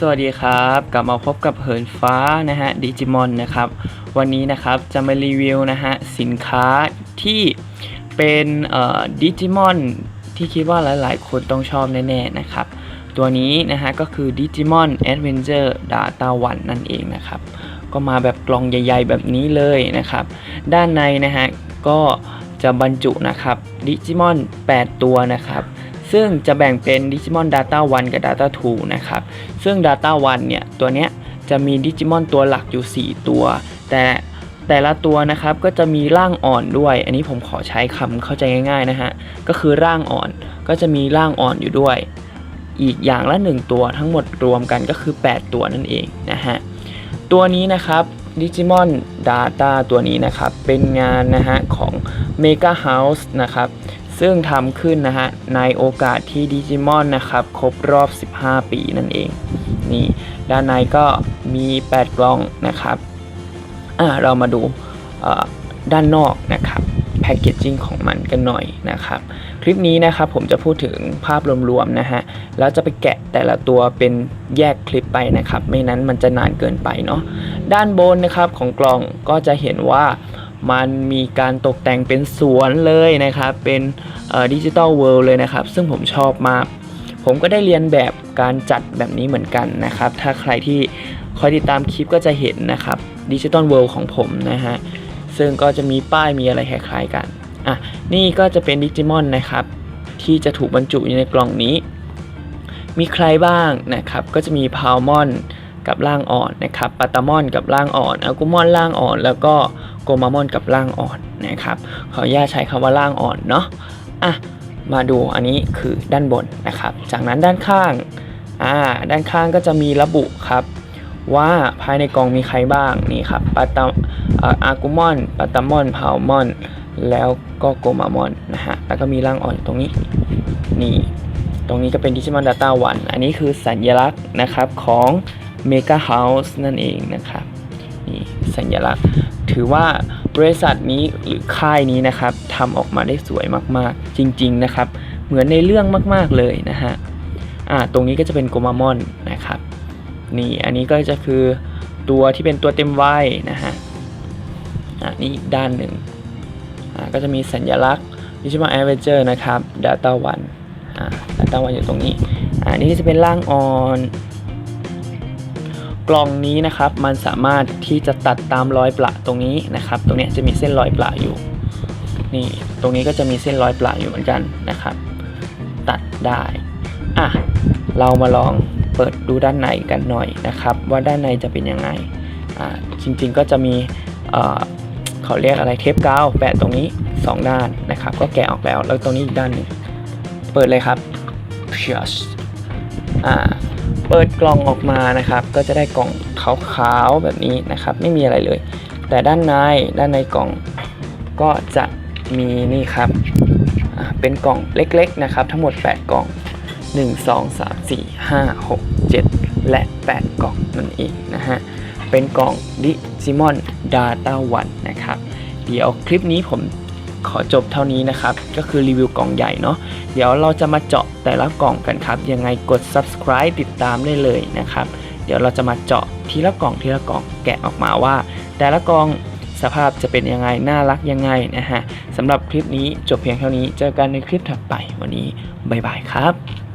สวัสดีครับ กลับมาพบกับเหินฟ้านะฮะดิจิมอนนะครับ วันนี้นะครับจะมารีวิวนะฮะสินค้าที่เป็นดิจิมอนที่คิดว่าหลายๆ คนต้องชอบแน่ๆนะครับ ตัวนี้นะฮะก็คือ Digimon Adventure Data 1นั่นเองนะครับ ก็มาแบบกล่องใหญ่ ๆ แบบนี้เลยนะครับ ด้านในนะฮะก็จะบรรจุนะครับดิจิมอน 8 ตัวนะครับ ซึ่งจะแบ่งเป็น Digimon Data 1 กับ Data 2 นะครับ ซึ่ง Data 1เนี่ยตัวเนี้ยจะมี Digimon ตัวหลักอยู่ 4 ตัว แต่แต่ละตัวนะครับก็จะมีร่างอ่อนด้วย อันนี้ผมขอใช้คำเข้าใจง่ายๆนะฮะ ก็คือร่างอ่อนก็จะมีร่างอ่อนอยู่ด้วย อีกอย่างละ 1 ตัวทั้งหมดรวมกันก็คือ 8 ตัวนั่นเองนะฮะ ตัวนี้นะครับ Digimon Data ตัวนี้นะครับ เป็นงานนะฮะของ Mega House นะครับ ซึ่งทำขึ้นนะฮะในโอกาสที่ Digimon นะครับครบรอบ 15 ปีนั่นเอง นี่ด้านในก็มี 8 กล่องนะครับอ่าเรามาดูด้านนอกนะครับแพคเกจจิ้งของมันกันหน่อยนะครับ คลิปนี้นะครับผมจะพูดถึงภาพรวมๆนะฮะแล้วจะไปแกะแต่ละตัวเป็นแยกคลิปไปนะครับ ไม่นั้นมันจะนานเกินไปเนาะด้านบนนะครับของกล่องก็จะเห็นว่า มันมีการตกแต่งเป็นสวนเลยนะครับ เป็นดิจิตอลเวิลด์เลยนะครับ ซึ่งผมชอบมาก ผมก็ได้เรียนแบบการจัดแบบนี้เหมือนกันนะครับ ถ้าใครที่คอยติดตามคลิปก็จะเห็นนะครับดิจิตอลเวิลด์ของผมนะฮะ ซึ่งก็จะมีป้ายมีอะไรคล้ายๆกันอะนี่ก็จะเป็นดิจิมอนนะครับ ที่จะถูกบรรจุอยู่ในกล่องนี้ มีใครบ้างนะครับ ก็จะมีพาวมอนกับร่างอ่อนนะครับปัตตามอนกับร่างอ่อนอากุมอนร่างอ่อน แล้วก็ โกมามอนกับร่างอ่อนนะครับขออนุญาตใช้คำว่าร่างอ่อนเนาะอะมาดูอันนี้คือด้านบนนะครับ จากนั้นด้านข้างอ่าด้านข้างก็จะมีระบุครับ ว่าภายในกองมีใครบ้างนี่ครับปัตาอากุมอนปัตามอนพาวมอน แล้วก็โกมามอนนะฮะแล้วก็มีร่างอ่อนตรงนี้นี่ ตรงนี้ก็เป็น Digimon Data 1อันนี้คือสัญลักษณ์นะครับของ Mega House นั่นเองนะครับ สัญลักษณ์ ถือว่าบริษัทนี้หรือค่ายนี้นะครับทำออกมาได้สวยมากๆ จริง ๆนะครับ เหมือนในเรื่องมากๆเลยนะฮะอ่าตรงนี้ก็จะเป็นโกมามอนนะครับนี่อันนี้ก็จะคือตัวที่เป็นตัวเต็มวัยนะฮะอ่านี่อีกด้านหนึ่งอ่าก็จะมีสัญลักษณ์ Digimon Adventure นะครับ Data 1อ่า Data 1อยู่ตรงนี้อ่านี่จะเป็นร่างอ่อน กล่องนี้นะครับมันสามารถที่จะตัดตามรอยประตรงนี้นะครับ ตรงนี้จะมีเส้นรอยประอยู่ นี่ตรงนี้ก็จะมีเส้นรอยประอยู่เหมือนกันนะครับ ตัดได้อะเรามาลองเปิดดูด้านในกันหน่อยนะครับ ว่าด้านในจะเป็นยังไงอ่าจริงๆก็จะมีเอ่อเขาเรียกอะไรเทปกาวแปะตรงนี้ 2 ด้านนะครับ ก็แกะออกแล้วแล้วตรงนี้อีกด้านนึงเปิดเลยครับ Cheers อ่า เปิดกล่องออกมานะครับ ก็จะได้กล่องขาวๆแบบนี้นะครับ ไม่มีอะไรเลย แต่ด้านในด้านในกล่องก็จะมีนี่ครับเป็นกล่องเล็กๆนะครับ ทั้งหมด 8 กล่อง 1 2 3 4 5 6 7 และ 8 กล่องนั่นเองนะฮะเป็นกล่อง Digimon Data 1นะครับ เดี๋ยวคลิปนี้ผม ขอจบเท่านี้นะครับ ก็คือรีวิวกล่องใหญ่เนาะเดี๋ยวเราจะมาเจาะแต่ละกล่องกันครับ ยังไงกด subscribe ติดตามได้เลยนะครับ เดี๋ยวเราจะมาเจาะทีละกล่องทีละกล่องแกะออกมาว่า แต่ละกล่องสภาพจะเป็นยังไง น่ารักยังไงนะฮะสำหรับคลิปนี้จบเพียงเท่านี้ เจอกันในคลิปถัดไปวันนี้ บ๊ายบายครับ